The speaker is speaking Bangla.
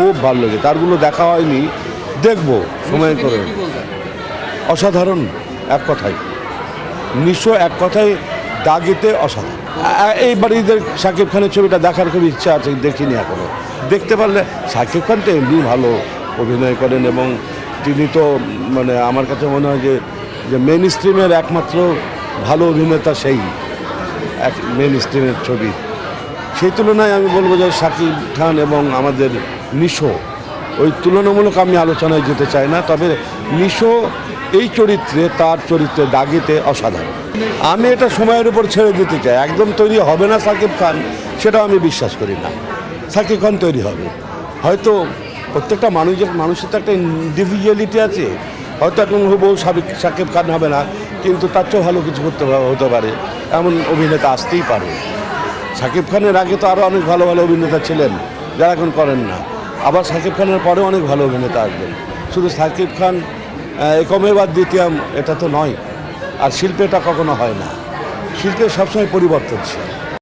খুব ভালো লেগে তারগুলো দেখা হয়নি দেখব সময় করে। অসাধারণ এক কথায়। নিঃস্ব এক কথায় দাগিতে অসাধারণ। এইবার ঈদের শাকিব খানের ছবিটা দেখার খুব ইচ্ছা আছে দেখিনি এখনও। দেখতে পারলে শাকিব খান তো এমনি ভালো অভিনয় করেন এবং তিনি তো মানে আমার কাছে মনে হয় যে যে মেন স্ট্রিমের একমাত্র ভালো অভিনেতা সেই এক মেন স্ট্রিমের ছবি। সেই তুলনায় আমি বলব যে শাকিব খান এবং আমাদের নিশো ওই তুলনামূলক আমি আলোচনায় যেতে চাই না, তবে নিশো এই চরিত্রে, তার চরিত্রে দাগিতে অসাধারণ। আমি এটা সময়ের উপর ছেড়ে দিতে চাই। একদম তৈরি হবে না শাকিব খান, সেটাও আমি বিশ্বাস করি না। শাকিব খান তৈরি হবে। হয়তো প্রত্যেকটা মানুষের মানুষের তো একটা ইন্ডিভিজুয়ালিটি আছে। হয়তো এখন হুবহু সাবিক শাকিব খান হবে না, কিন্তু তার চেয়েও ভালো কিছু করতে হতে পারে। এমন অভিনেতা আসতেই পারে। শাকিব খানের আগে তো আরও অনেক ভালো ভালো অভিনেতা ছিলেন, যারা এখন করেন না। আবার সাকিব খানের পরেও অনেক ভালো অভিনেতা আসবেন শুধু সাকিব খান একমে বা দ্বিতীয় এটা তো নয়। আর শিল্পে এটা কখনো হয় না। শিল্পে সবসময় পরিবর্তনশীল।